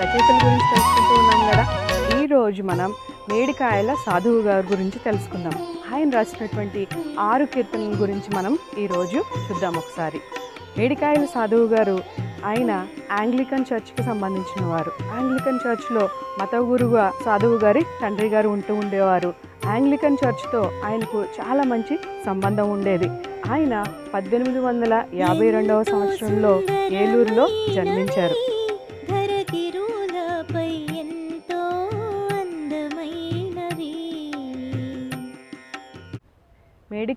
రచయితల గురించి తెలుసుకుంటూ ఉన్నాం కదా ఈరోజు మనం మేడికాయల సాధువు గారి గురించి తెలుసుకుందాం. ఆయన రాసినటువంటి ఆరు కీర్తనల గురించి మనం ఈరోజు చూద్దాం ఒకసారి. మేడికాయల సాధువు గారు ఆయన ఆంగ్లికన్ చర్చ్కి సంబంధించిన వారు. ఆంగ్లికన్ చర్చ్లో మత గురుగా సాధువు గారి తండ్రి గారు ఉంటూ ఉండేవారు. ఆంగ్లికన్ చర్చ్తో ఆయనకు చాలా మంచి సంబంధం ఉండేది. ఆయన పద్దెనిమిది వందల యాభై రెండవ సంవత్సరంలో ఏలూరులో జన్మించారు.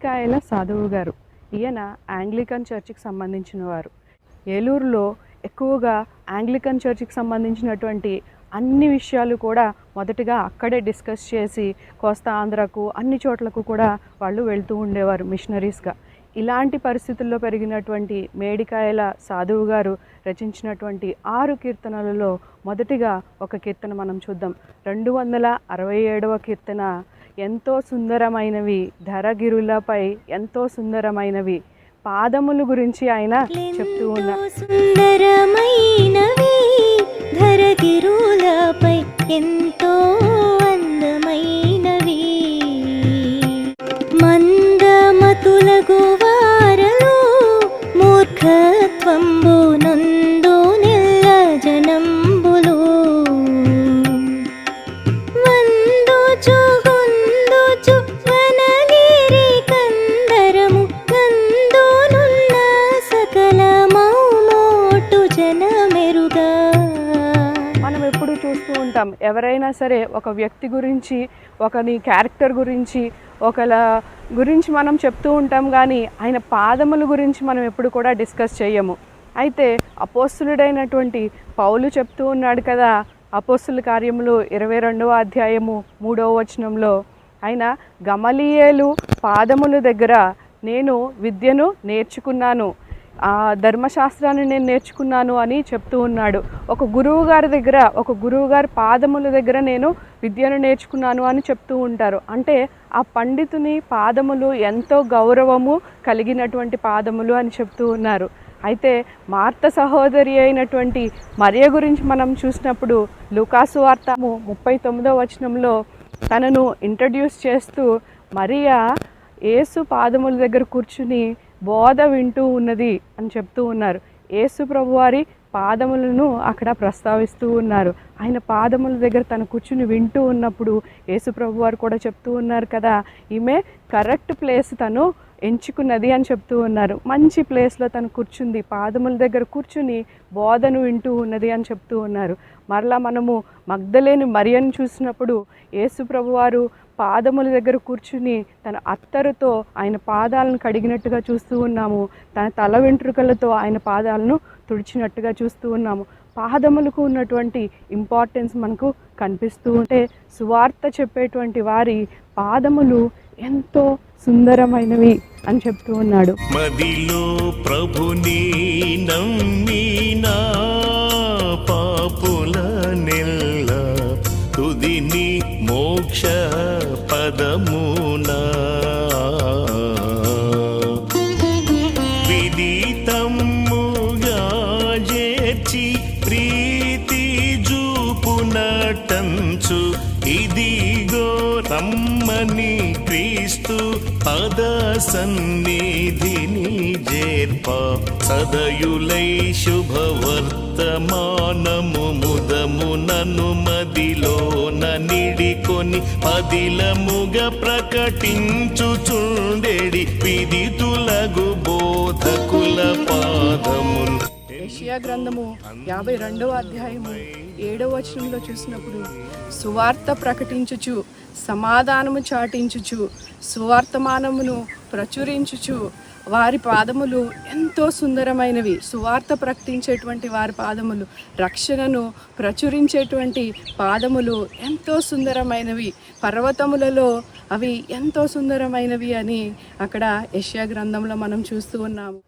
మేడికాయల సాధువు గారు. ఈయన ఆంగ్లికన్ చర్చికి సంబంధించిన వారు ఏలూరులో ఎక్కువగా ఆంగ్లికన్ చర్చికి సంబంధించినటువంటి అన్ని విషయాలు కూడా మొదటగా అక్కడే డిస్కస్ చేసి కోస్తా ఆంధ్రకు అన్ని చోట్లకు కూడా వాళ్ళు వెళ్తూ ఉండేవారు మిషనరీస్గా. ఇలాంటి పరిస్థితుల్లో పెరిగినటువంటి మేడికాయల సాధువు గారు రచించినటువంటి ఆరు కీర్తనలలో మొదటిగా ఒక కీర్తన మనం చూద్దాం. రెండు వందల అరవై ఏడవ కీర్తన ఎంతో సుందరమైనవి ధరగిరులపై ఎంతో సుందరమైనవి పాదములు గురించి ఆయన చెప్తూ ఉన్నారు. సుందరమైనవి ధరగిరులపై ఎంత మెరుగా. మనం ఎప్పుడు చూస్తూ ఉంటాం. ఎవరైనా సరే ఒక వ్యక్తి గురించి ఒకని క్యారెక్టర్ గురించి ఒకల గురించి మనం చెప్తూ ఉంటాం కానీ ఆయన పాదముల గురించి మనం ఎప్పుడు కూడా డిస్కస్ చేయము అయితే అపోస్తులుడైనటువంటి పౌలు చెప్తూ ఉన్నాడు కదా అపోస్తుల కార్యములు ఇరవై రెండవ అధ్యాయము మూడవ వచనంలో ఆయన గమలీయేలు పాదముల దగ్గర నేను విద్యను నేర్చుకున్నాను. ఆ ధర్మశాస్త్రాన్ని నేను నేర్చుకున్నాను అని చెప్తూ ఉన్నాడు. ఒక గురువు గారి దగ్గర ఒక గురువు గారి పాదముల దగ్గర నేను విద్యను నేర్చుకున్నాను అని చెప్తూ ఉంటారు. అంటే ఆ పండితుని పాదములు ఎంతో గౌరవము కలిగినటువంటి పాదములు అని చెప్తూ ఉన్నారు. అయితే మార్త సహోదరి అయినటువంటి మరియ గురించి మనం చూసినప్పుడు లుకాసు వార్త ముప్పై తొమ్మిదో వచనంలో తనను ఇంట్రడ్యూస్ చేస్తూ మరియా ఏసు పాదముల దగ్గర కూర్చుని బోధ వింటూ ఉన్నది అని చెప్తూ ఉన్నారు. యేసు ప్రభువారి పాదములను అక్కడ ప్రస్తావిస్తూ ఉన్నారు. ఆయన పాదముల దగ్గర తను కూర్చుని వింటూ ఉన్నప్పుడు యేసు ప్రభువారు కూడా చెప్తూ ఉన్నారు కదా ఈమె కరెక్ట్ ప్లేస్ తను ఎంచుకున్నది అని చెప్తూ ఉన్నారు. మంచి ప్లేస్లో తను కూర్చుంది పాదముల దగ్గర కూర్చుని బోధను వింటూ ఉన్నది అని చెప్తూ ఉన్నారు. మరలా మనము మగ్ధలేని మరియను చూసినప్పుడు యేసు ప్రభువారు పాదముల దగ్గర కూర్చుని తన అత్తరుతో ఆయన పాదాలను కడిగినట్టుగా చూస్తూ ఉన్నాము. తన తల వెంట్రుకలతో ఆయన పాదాలను తుడిచినట్టుగా చూస్తూ ఉన్నాము. పాదములకు ఉన్నటువంటి ఇంపార్టెన్స్ మనకు కనిపిస్తూ ఉంటే సువార్త చెప్పేటువంటి వారి పాదములు ఎంతో సుందరమైనవి అని చెప్తూ ఉన్నాడు. మదిలో ప్రభుని నమ్మినా పాపుల నెల్ల తుది మోక్ష పదమునా విదితమ్ముగా చేర్చి ప్రీతి జూపునటంచు ఇదిగో రమ్మని క్రీస్తు పద సన్నిధిని జేర్ప. సదయులై శుభవర్తమానము ముదము నన్ను మదిలోన నిడికొని పదిలముగ ప్రకటించుచుండెడి విదితులగు బోధకుల పాదములు. ఏషియా గ్రంథము యాభై రెండవ అధ్యాయము ఏడవ వచనంలో చూసినప్పుడు సువార్త ప్రకటించుచు సమాధానము చాటించుచు సువార్తమానమును ప్రచురించుచు వారి పాదములు ఎంతో సుందరమైనవి. సువార్త ప్రకటించేటువంటి వారి పాదములు రక్షణను ప్రచురించేటువంటి పాదములు ఎంతో సుందరమైనవి. పర్వతములలో అవి ఎంతో సుందరమైనవి అని అక్కడ యష్యా గ్రంథంలో మనం చూస్తూ ఉన్నాము.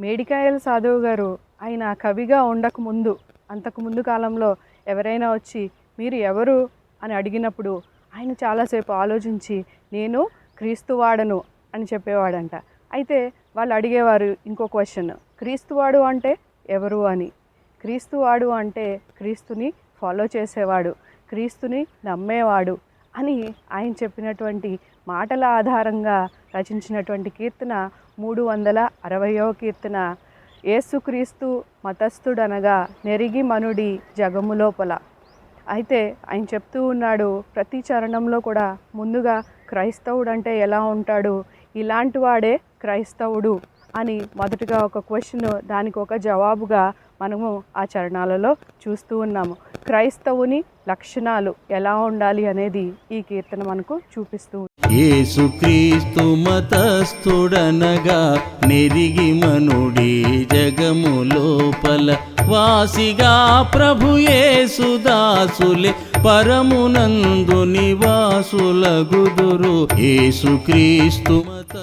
మేడికాయల సాధువు గారు ఆయన కవిగా ఉండకముందు అంతకు ముందు కాలంలో ఎవరైనా వచ్చి మీరు ఎవరు? అని అడిగినప్పుడు ఆయన చాలాసేపు ఆలోచించి నేను క్రీస్తువాడను అని చెప్పేవాడంట. అయితే వాళ్ళు అడిగేవారు ఇంకో క్వశ్చన్ క్రీస్తువాడు అంటే ఎవరు అని. క్రీస్తువాడు అంటే క్రీస్తుని ఫాలో చేసేవాడు. క్రీస్తుని నమ్మేవాడు అని ఆయన చెప్పినటువంటి మాటల ఆధారంగా రచించినటువంటి కీర్తన మూడు వందల అరవయో కీర్తన. ఏసుక్రీస్తు మతస్థుడనగా నెరిగి మనుడి జగము లోపల. అయితే ఆయన చెప్తూ ఉన్నాడు ప్రతి చరణంలో కూడా ముందుగా క్రైస్తవుడు అంటే ఎలా ఉంటాడు? ఇలాంటి వాడే క్రైస్తవుడు అని మొదటగా ఒక క్వశ్చన్ దానికి ఒక జవాబుగా మనము ఆ చరణాలలో చూస్తూ ఉన్నాము క్రైస్తవుని లక్షణాలు ఎలా ఉండాలి అనేది ఈ కీర్తన మనకు చూపిస్తూ ఉంది. యేసుక్రీస్తు మతస్థుడనగా నెరిగి మనుడి జగము లోపల వాసిగా ప్రభు యేసుదాసులే పరమునందు నివాసుల గుదురు యేసుక్రీస్తు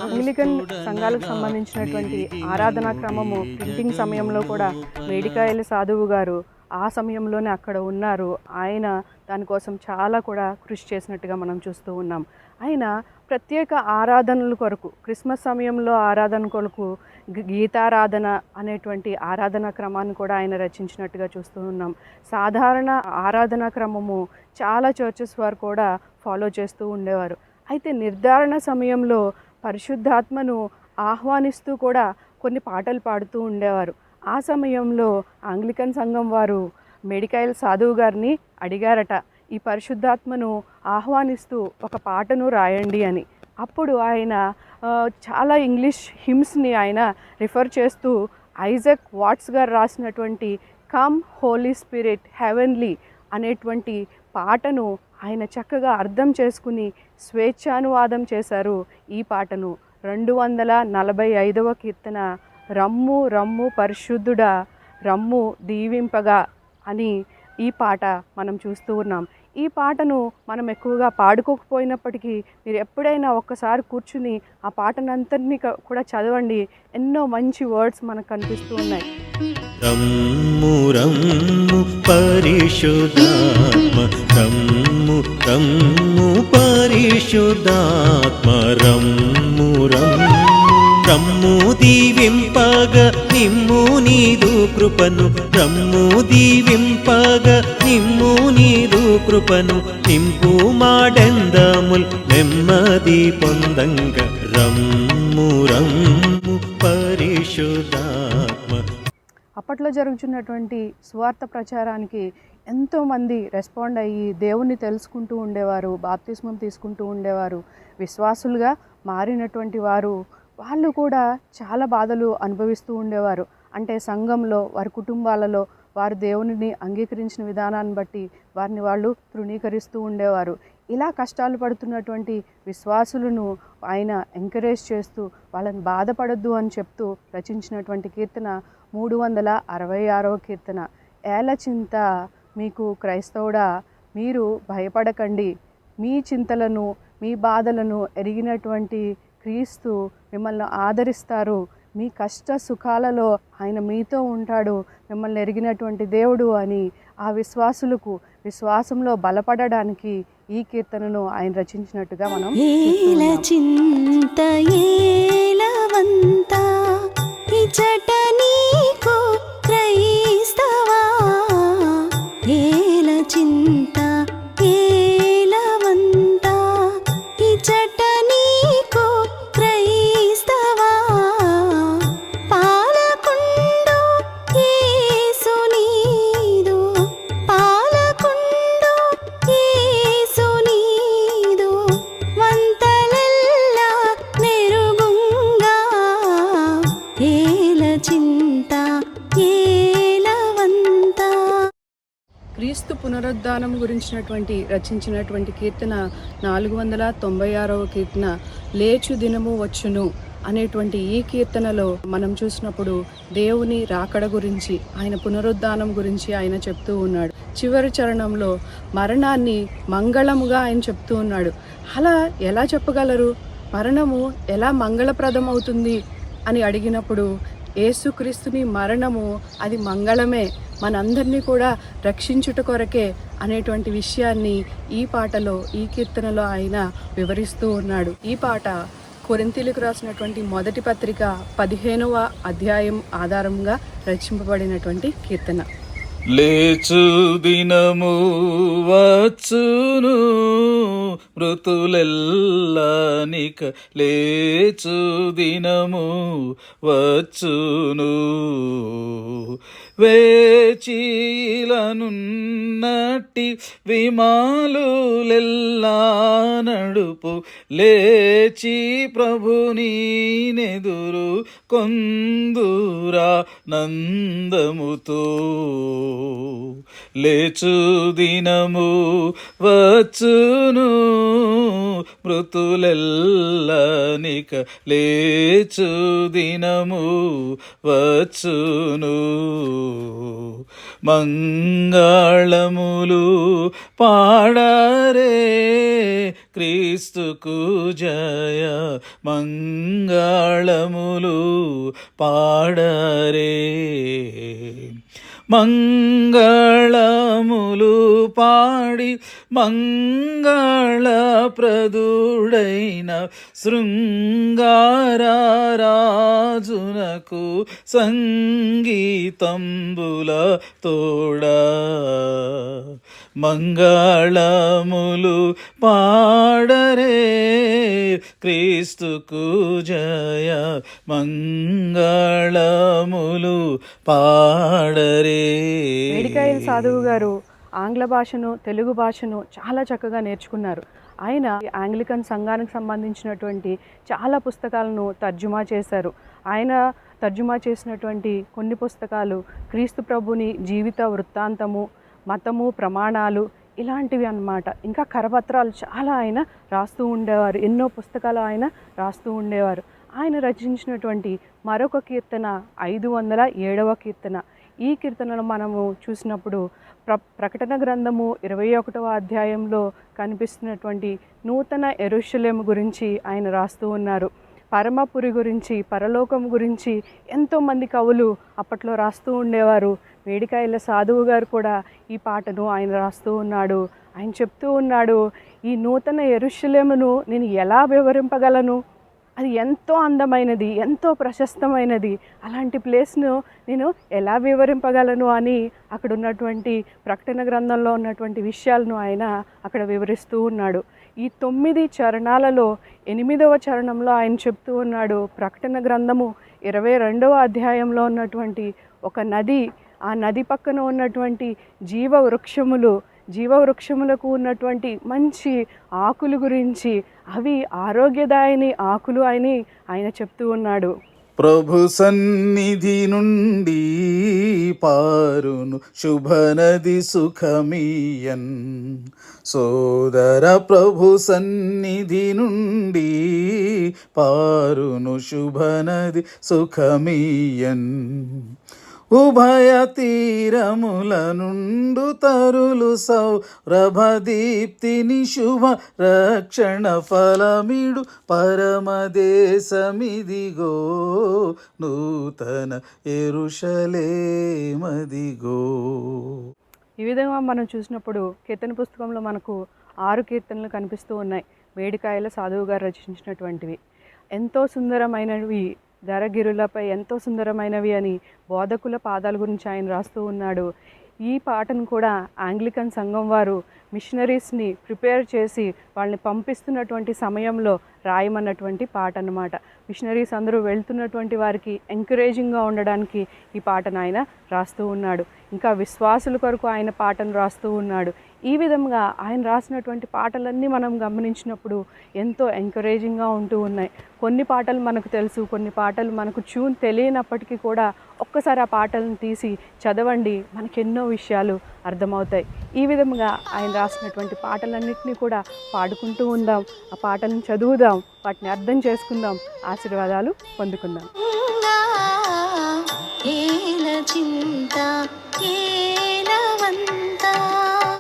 అంగ్లికన్ సంఘాలకు సంబంధించినటువంటి ఆరాధనా క్రమము ప్రింటింగ్ సమయంలో కూడా మేడికాయల సాధువు గారు ఆ సమయంలోనే అక్కడ ఉన్నారు. ఆయన దానికోసం చాలా కూడా కృషి చేసినట్టుగా మనం చూస్తూ ఉన్నాం. ఆయన ప్రత్యేక ఆరాధనల కొరకు క్రిస్మస్ సమయంలో ఆరాధన కొరకు గీతారాధన అనేటువంటి ఆరాధన క్రమాన్ని కూడా ఆయన రచించినట్టుగా చూస్తూ ఉన్నాం. సాధారణ ఆరాధనా క్రమము చాలా చర్చెస్ వారు కూడా ఫాలో చేస్తూ ఉండేవారు. అయితే నిర్ధారణ సమయంలో పరిశుద్ధాత్మను ఆహ్వానిస్తూ కూడా కొన్ని పాటలు పాడుతూ ఉండేవారు. ఆ సమయంలో ఆంగ్లికన్ సంఘం వారు మెడికైల్ సాధువు గారిని అడిగారట ఈ పరిశుద్ధాత్మను ఆహ్వానిస్తూ ఒక పాటను రాయండి అని. అప్పుడు ఆయన చాలా ఇంగ్లీష్ హిమ్స్ని ఆయన రిఫర్ చేస్తూ ఐజక్ వాట్స్ గారు రాసినటువంటి కమ్ హోలీ స్పిరిట్ హెవెన్లీ అనేటువంటి పాటను ఆయన చక్కగా అర్థం చేసుకుని స్వేచ్ఛానువాదం చేశారు ఈ పాటను. రెండు వందల నలభై ఐదవ కీర్తన రమ్ము రమ్ము పరిశుద్ధుడా రమ్ము దీవింపగా అని ఈ పాట మనం చూస్తూ ఉన్నాం. ఈ పాటను మనం ఎక్కువగా పాడుకోకపోయినప్పటికీ మీరు ఎప్పుడైనా ఒక్కసారి కూర్చుని ఆ పాటనంతటినీ అంతర్ని కూడా చదవండి. ఎన్నో మంచి వర్డ్స్ మనకు కనిపిస్తూ ఉన్నాయి. రమ్ము రమ్ము పరిశుద్ధాత్మ రమ్ము రమ్ము పరిశుద్ధాత్మ రమ్ము రమ్ము రమ్ము దీవింపగ నిమ్ము నీదు కృపను. రమ్ము దీవింపగ నిమ్ము నీదు కృపను. నింపు మాడెందముల్ నెమ్మది పొందంగ. రమ్ము రమ్ము పరిశుధాత్మ అప్పట్లో జరుగుతున్నటువంటి స్వార్థ ప్రచారానికి ఎంతోమంది రెస్పాండ్ అయ్యి దేవుణ్ణి తెలుసుకుంటూ ఉండేవారు బాప్తిస్మం తీసుకుంటూ ఉండేవారు. విశ్వాసులుగా మారినటువంటి వారు వాళ్ళు కూడా చాలా బాధలు అనుభవిస్తూ ఉండేవారు. అంటే సంఘంలో వారి కుటుంబాలలో వారు దేవునిని అంగీకరించిన విధానాన్ని బట్టి వారిని వాళ్ళు తృణీకరిస్తూ ఉండేవారు. ఇలా కష్టాలు పడుతున్నటువంటి విశ్వాసులను ఆయన ఎంకరేజ్ చేస్తూ వాళ్ళని బాధపడద్దు అని చెప్తూ రచించినటువంటి కీర్తన మూడు వందల అరవై ఆరవ కీర్తన. ఏల చింత మీకు క్రైస్తవుడా మీరు భయపడకండి. మీ చింతలను మీ బాధలను ఎరిగినటువంటి క్రీస్తు మిమ్మల్ని ఆదరిస్తారు మీ కష్ట సుఖాలలో ఆయన మీతో ఉంటాడు మిమ్మల్ని ఎరిగినటువంటి దేవుడు అని ఆ విశ్వాసులకు విశ్వాసంలో బలపడడానికి ఈ కీర్తనను ఆయన రచించినట్టుగా మనం. చింత పునరుద్ధానం గురించినటువంటి రచించినటువంటి కీర్తన నాలుగు వందల తొంభై ఆరవ కీర్తన లేచు దినము వచ్చును అనేటువంటి ఈ కీర్తనలో మనం చూసినప్పుడు దేవుని రాకడ గురించి ఆయన పునరుద్ధానం గురించి ఆయన చెప్తూ ఉన్నాడు. చివరి చరణంలో మరణాన్ని మంగళముగా ఆయన చెప్తూ ఉన్నాడు. అలా ఎలా చెప్పగలరు? మరణము ఎలా మంగళప్రదం అవుతుంది అని అడిగినప్పుడు ఏసుక్రీస్తుని మరణము అది మంగళమే మనందరినీ కూడా రక్షించుట కొరకే అనేటువంటి విషయాన్ని ఈ పాటలో ఈ కీర్తనలో ఆయన వివరిస్తూ ఉన్నాడు. ఈ పాట కొరింతీలకు రాసినటువంటి మొదటి పత్రిక పదిహేనవ అధ్యాయం ఆధారంగా రచింపబడినటువంటి కీర్తన. లేచు దినము వచ్చును మృతులెల్లానిక లేచు దినము వచ్చును. వేచీలనున్నట్టి విమాలులెల్లా నడుపు లేచి ప్రభుని నెదురు కొందురా నందముతో. లేచు దినము వచ్చును మృతులెల్లనిక. లేచు దినము వచ్చును మంగళములు పాడరే క్రీస్తుకు జయ. మంగళములు పాడరే మంగళములు పాడి మంగళ ప్రదుడైన శృంగారాజునకు సంగీతంబుల తోడ. మంగళములు పాడరే క్రీస్తుకు జయ. మంగళ మంగళములు పాడరే. వేడికాయల సాధువు గారు ఆంగ్ల భాషను తెలుగు భాషను చాలా చక్కగా నేర్చుకున్నారు. ఆయన ఆంగ్లికన్ సంఘానికి సంబంధించినటువంటి చాలా పుస్తకాలను తర్జుమా చేశారు. ఆయన తర్జుమా చేసినటువంటి కొన్ని పుస్తకాలు క్రీస్తు ప్రభుని జీవిత వృత్తాంతము మతము ప్రమాణాలు ఇలాంటివి అన్నమాట. ఇంకా కరపత్రాలు చాలా ఆయన రాస్తూ ఉండేవారు. ఎన్నో పుస్తకాలు ఆయన రాస్తూ ఉండేవారు. ఆయన రచించినటువంటి మరొక కీర్తన ఐదు వందల ఏడవ కీర్తన. ఈ కీర్తనను మనము చూసినప్పుడు ప్ర ప్రకటన గ్రంథము ఇరవై ఒకటవ అధ్యాయంలో కనిపిస్తున్నటువంటి నూతన ఎరుషులేము గురించి ఆయన రాస్తూ ఉన్నారు. పరమపురి గురించి పరలోకం గురించి ఎంతోమంది కవులు అప్పట్లో రాస్తూ ఉండేవారు. వేడికాయల సాధువు గారు కూడా ఈ పాటను ఆయన రాస్తూ ఉన్నాడు. ఆయన చెప్తూ ఉన్నాడు ఈ నూతన ఎరుషులేమును నేను ఎలా వివరింపగలను? అది ఎంతో అందమైనది ఎంతో ప్రశస్తమైనది. అలాంటి ప్లేస్ను నేను ఎలా వివరింపగలను అని అక్కడ ఉన్నటువంటి ప్రకటన గ్రంథంలో ఉన్నటువంటి విషయాలను ఆయన అక్కడ వివరిస్తూ ఉన్నాడు. ఈ తొమ్మిది చరణాలలో ఎనిమిదవ చరణంలో ఆయన చెప్తూ ఉన్నాడు ప్రకటన గ్రంథము ఇరవై రెండవ అధ్యాయంలో ఉన్నటువంటి ఒక నది ఆ నది పక్కన ఉన్నటువంటి జీవ వృక్షములు జీవవృక్షములకు ఉన్నటువంటి మంచి ఆకులు గురించి అవి ఆరోగ్యదాయని ఆకులు అని ఆయన చెప్తూ ఉన్నాడు. ప్రభు సన్నిధి నుండి పారును శుభనది సుఖమీయన్. సోదర ప్రభు సన్నిధి నుండి పారును శుభనది సుఖమీయన్. ఉభయ తీరముల నుండు తరులు సౌరభదీప్తిని శుభ రక్షణ ఫలమిడు పరమదేశమిదిగో నూతన ఎరుషలేమదిగో. ఈ విధంగా మనం చూసినప్పుడు కీర్తన పుస్తకంలో మనకు ఆరు కీర్తనలు కనిపిస్తూ ఉన్నాయి. వేడికాయల సాధువు గారు రచించినటువంటివి. ఎంతో సుందరమైనవి ధరగిరులపై ఎంతో సుందరమైనవి అని బోధకుల పాదాల గురించి ఆయన రాస్తూ ఉన్నాడు. ఈ పాటను కూడా ఆంగ్లికన్ సంఘం వారు మిషనరీస్ని ప్రిపేర్ చేసి వాళ్ళని పంపిస్తున్నటువంటి సమయంలో రాయమన్నటువంటి పాట అన్నమాట మిషనరీస్ అందరూ వెళ్తున్నటువంటి వారికి ఎంకరేజింగ్గా ఉండడానికి ఈ పాటను ఆయన రాస్తూ ఉన్నాడు. ఇంకా విశ్వాసుల కొరకు ఆయన పాటను రాస్తూ ఉన్నాడు. ఈ విధంగా ఆయన రాసినటువంటి పాటలన్నీ మనం గమనించినప్పుడు ఎంతో ఎంకరేజింగ్గా ఉంటూ ఉన్నాయి. కొన్ని పాటలు మనకు తెలుసు కొన్ని పాటలు మనకు ట్యూన్ తెలియనప్పటికీ కూడా ఒక్కసారి ఆ పాటలను తీసి చదవండి మనకి ఎన్నో విషయాలు అర్థమవుతాయి. ఈ విధంగా ఆయన రాసినటువంటి పాటలన్నింటినీ కూడా పాడుకుంటూ ఉందాం ఆ పాటలను చదువుదాం వాటిని అర్థం చేసుకుందాం ఆశీర్వాదాలు పొందుకుందాం. చింత